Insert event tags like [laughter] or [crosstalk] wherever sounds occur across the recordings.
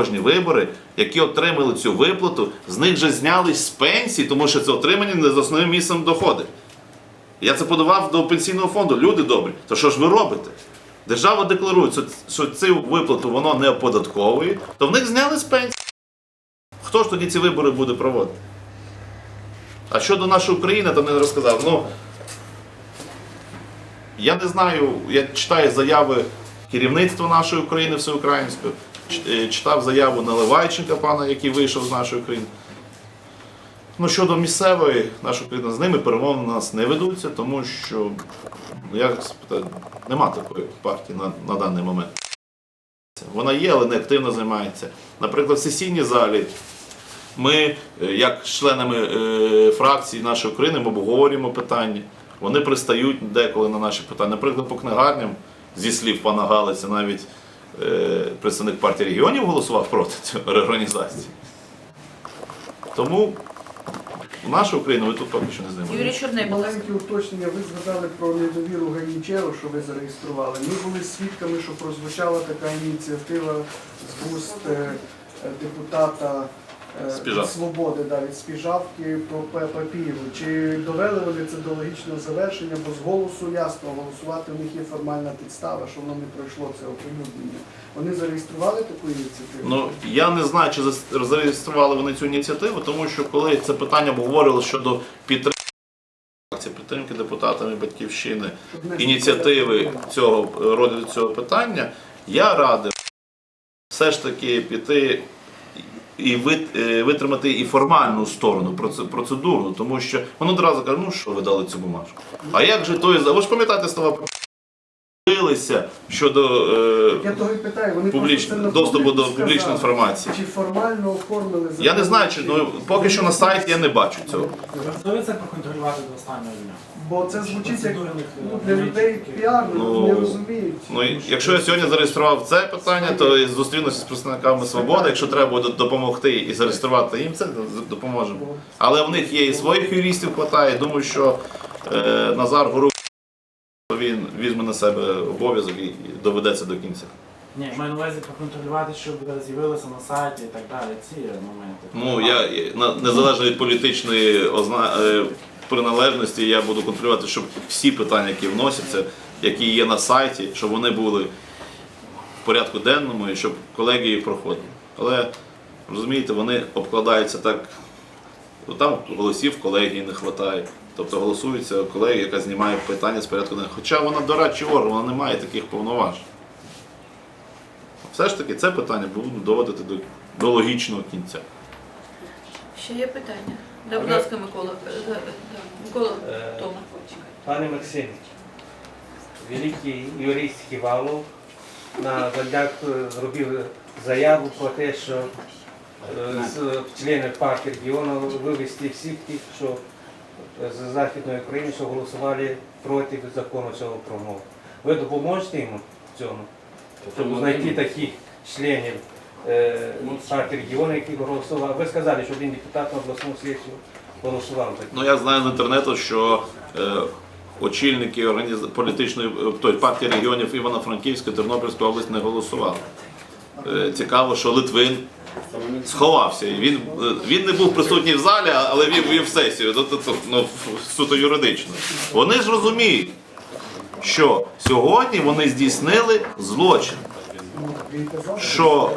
кожні вибори, які отримали цю виплату, з них же знялись з пенсії, тому що це отримання не з основним місцем доходу. Я це подавав до пенсійного фонду. Люди добрі. То що ж ви робите? Держава декларує, що- цю виплату воно не оподатковує, то в них зняли з пенсії. Хто ж тоді ці вибори буде проводити? А щодо нашої України, то не розказав. Ну, я не знаю, я читаю заяви керівництва нашої України всеукраїнської, читав заяву Наливайченка, пана, який вийшов з нашої країни. Ну, щодо місцевої нашої країни, з ними перемовини у нас не ведуться, тому що ну, як спитати, нема такої партії на, на даний момент. Вона є, але не активно займається. Наприклад, в сесійній залі ми, е, як членами е, фракції нашої України, ми обговорюємо питання. Вони пристають деколи на наші питання. Наприклад, по книгарням, зі слів пана Галиця, навіть е, представник партії регіонів голосував проти цієї реорганізації. Тому в нашу Україну ми тут поки що не з. Юрій Чорний, будь. Маленьке уточнення. Ви згадали про недовіру Ганічеру, що ви зареєстрували. Ми були свідками, що прозвучала така ініціатива з вуст е, е, депутата е. Від Свободи, да, від Спіжавки про папіру. Чи довели вони це до логічного завершення? Бо з голосу ясно голосувати у них є формальна підстава, що воно не пройшло це оприлюднення. Вони зареєстрували таку ініціативу? Ну я не знаю, чи зареєстрували вони цю ініціативу, тому що коли це питання обговорювали щодо підтримки підтримки депутатами батьківщини ініціативи цього е, розгляду цього питання, я радив все ж таки піти і е, витримати і формальну сторону проце- процедуру, тому що воно одразу каже, ну що ви дали цю бумажку. А як же той за- ви ж пам'ятаєте слова щодо е, Я того і питаю, вони публіч... доступу до публічної сказали. інформації. Чи формально оформили? Я не знаю, чи ну поки що на сайті я не бачу цього. Ви готові це проконтролювати до останнього дня? Бо це звучить як ну, для людей політики. піарно, Ну, не розуміють. Ну якщо я сьогодні зареєстрував це питання, то я зустрінуся з представниками свободи. Якщо треба буде допомогти і зареєструвати їм це, допоможемо. Але в них є і своїх юристів хватає. Думаю, що е, Назар Гору він візьме на себе обов'язок і доведеться до кінця. Ні, маю на увазі проконтролювати, щоб з'явилося на сайті і так далі. Ці моменти. Ну я я- на- незалежно від політичної озна... е, приналежності, я буду контролювати, щоб всі питання, які вносяться, які є на сайті, щоб вони були в порядку денному і щоб колегії проходили. Але розумієте, вони обкладаються так. ну, Там голосів колегії не вистачає. Тобто голосується колегія, яка знімає питання з порядку денного. Хоча вона дорадчий орган, вона не має таких повноважень. Все ж таки, це питання буду доводити до, до логічного кінця. Ще є питання? Да, будь ласка, Микола. Е, да, да, Микола Е, Тома. Пане Максим, великий юрист Ківалов на Зальдяк зробив заяву про те, що е, з членів партії регіону вивести всіх тих, що з Західної України, що голосували проти закону цього промову. Ви допоможете йому в цьому, щоб знайти таких членів е, партії регіону, які голосували. Ви сказали, що один депутат на обласному сесію голосував. Ну я знаю з інтернету, що е, очільники організ... політичної е, той, партії регіонів Івано-Франківська, Тернопільської області не голосували. Е, цікаво, що Литвин сховався. Він, він не був присутній в залі, але він вів сесію, ну, тобто, ну, суто юридично. Вони ж розуміють, що сьогодні вони здійснили злочин. Що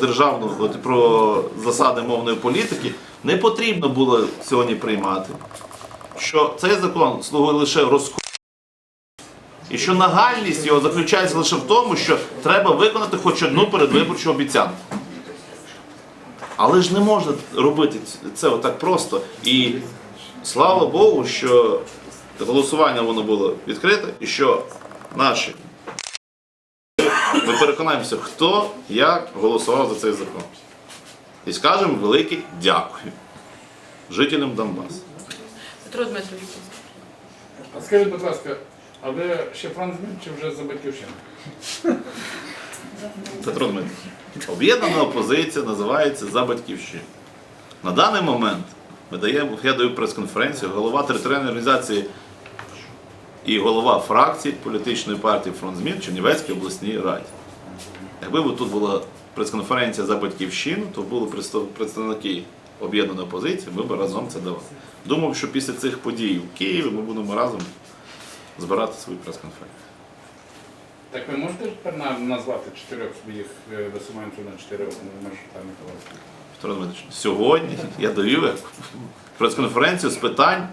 державну про засади мовної політики не потрібно було сьогодні приймати. Що цей закон слугує лише розку. І що нагальність його заключається лише в тому, що треба виконати хоч одну передвиборчу обіцянку. Але ж не можна робити це отак просто. І слава Богу, що голосування воно було відкрите, і що наші переконаємося, хто як голосував за цей закон. І скажемо велике дякую жителям Донбасу. Петро Дмитрович. А скажіть, будь ласка, а ви ще Франц чи вже за батьківщину? Петро Дмитрович, об'єднана опозиція називається за батьківщину. На даний момент ми даємо, я даю прес-конференцію, голова територіальної організації і голова фракції політичної партії Фронт змін в Чернівецькій обласній раді. Якби тут була прес-конференція за батьківщину, то були представники об'єднаної опозиції, ми б разом це давали. Думав, що після цих подій в Києві ми будемо разом збирати свою прес-конференцію. Так ви можете тепер назвати чотирьох своїх е, висуванців на чотири мажоритарних голоси? Петро Дмитрович, сьогодні я як прес-конференцію з питань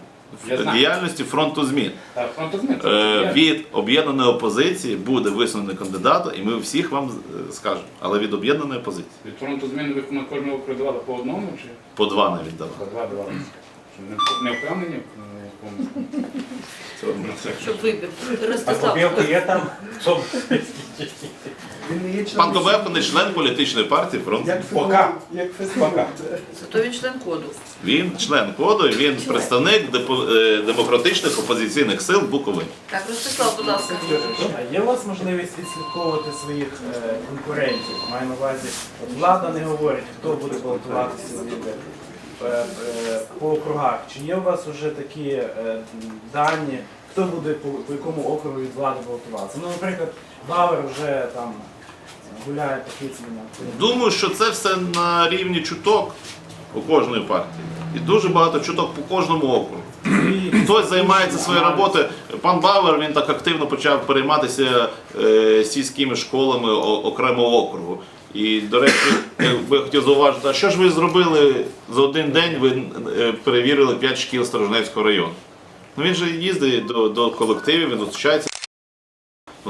Я знаю. діяльності фронту змін. Так, фронтозмін. Е, Від об'єднаної опозиції буде висунений кандидат, і ми всіх вам е, скажемо. Але від об'єднаної опозиції Від фронту змін ви на кожного округу давали по одному чи по два навіть давали. по два давали? Не, не впевнені в якомусь? Щоб вибір. А Ростислав, є там? Він не є членом Пан Кобевко не член політичної партії фронт. як Пока. як фізрук. Пока. зато він член коду. Він член коду, і він представник депо- е, демократичних опозиційних сил Буковини. Так, Ростислав, будь ласка. А Є у вас можливість відслідковувати своїх е, конкурентів? Маю на увазі, от влада не говорить, хто буде балотуватися е, е, по округах. Чи є у вас вже такі е, дані, хто буде по, по якому округу від влади балотуватися? Ну, наприклад, Бавер вже там гуляє Кицміна. Думаю, що це все на рівні чуток у кожної партії. І дуже багато чуток по кожному округу. Хтось займається своєю роботою. Пан Бауер він так активно почав перейматися е, сільськими школами окремого округу. І, до речі, я би хотів зауважити, а що ж ви зробили за один день? Ви е, перевірили 5 шкіл Сторожневського району. Ну він же їздить до, до колективів, він зустрічається.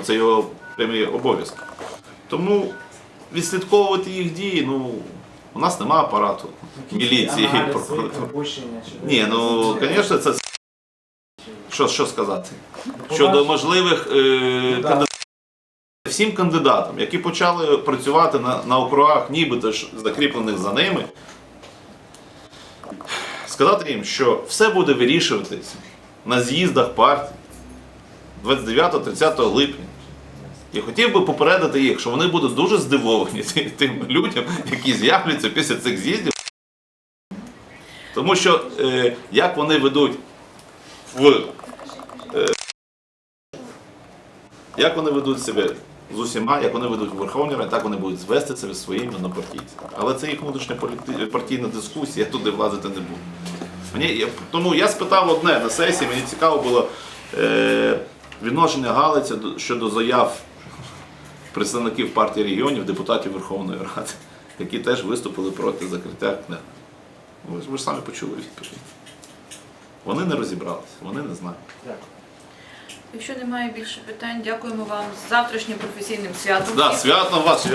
Це його прямий обов'язок. Тому відслідковувати їх дії, ну, у нас немає апарату міліції. Ні, ну, звісно, це що, що сказати? Щодо можливих е, Да. кандидатів. Всім кандидатам, які почали працювати на, на округах, нібито ж закріплених за ними, сказати їм, що все буде вирішуватись на з'їздах партії 29-30 липня. І хотів би попередити їх, що вони будуть дуже здивовані [laughs] тим людям, які з'являться після цих з'їздів. Тому що е, як вони ведуть в е, як вони ведуть себе з усіма, як вони ведуть в Верховній Раді, так вони будуть звести себе своїми однопартійцями. Але це їх внутрішня партійна дискусія, я туди влазити не буду. Мені, я, тому я спитав одне на сесії, мені цікаво було е, відношення Галиця щодо заяв представників партії регіонів, депутатів Верховної Ради, які теж виступили проти закриття КНЕ. Ви, ж- ви ж самі почули відповідь. Вони не розібралися, вони не знають. Дякую. Якщо немає більше питань, дякуємо вам з завтрашнім професійним святом. Да, святом вас.